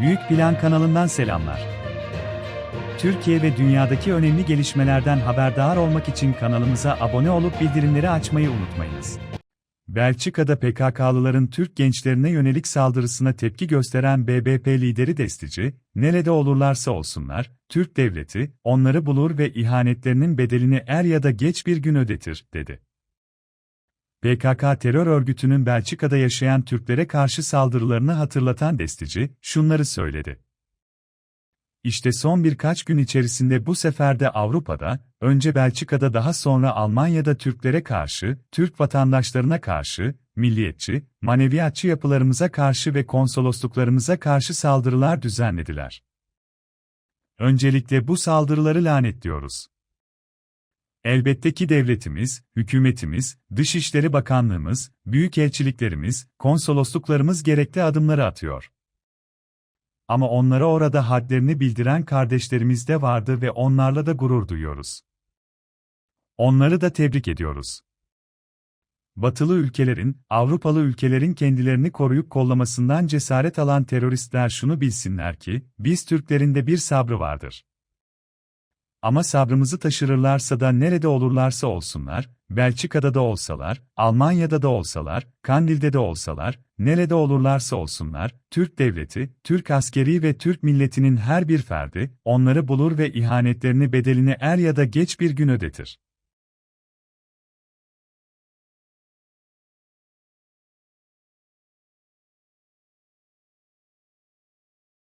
Büyük Plan kanalından selamlar. Türkiye ve dünyadaki önemli gelişmelerden haberdar olmak için kanalımıza abone olup bildirimleri açmayı unutmayınız. Belçika'da PKK'lıların Türk gençlerine yönelik saldırısına tepki gösteren BBP lideri Destici, nerede olurlarsa olsunlar, Türk devleti, onları bulur ve ihanetlerinin bedelini er ya da geç bir gün ödetir, dedi. PKK terör örgütünün Belçika'da yaşayan Türklere karşı saldırılarını hatırlatan Destici, şunları söyledi. İşte son birkaç gün içerisinde bu sefer de Avrupa'da, önce Belçika'da daha sonra Almanya'da Türklere karşı, Türk vatandaşlarına karşı, milliyetçi, maneviyatçı yapılarımıza karşı ve konsolosluklarımıza karşı saldırılar düzenlediler. Öncelikle bu saldırıları lanetliyoruz. Elbette ki devletimiz, hükümetimiz, Dışişleri Bakanlığımız, büyükelçiliklerimiz, konsolosluklarımız gerekli adımları atıyor. Ama onlara orada hadlerini bildiren kardeşlerimiz de vardı ve onlarla da gurur duyuyoruz. Onları da tebrik ediyoruz. Batılı ülkelerin, Avrupalı ülkelerin kendilerini koruyup kollamasından cesaret alan teröristler şunu bilsinler ki, biz Türklerin de bir sabrı vardır. Ama sabrımızı taşırırlarsa da nerede olurlarsa olsunlar, Belçika'da da olsalar, Almanya'da da olsalar, Kandil'de de olsalar, nerede olurlarsa olsunlar, Türk devleti, Türk askeri ve Türk milletinin her bir ferdi, onları bulur ve ihanetlerini bedelini er ya da geç bir gün ödetir.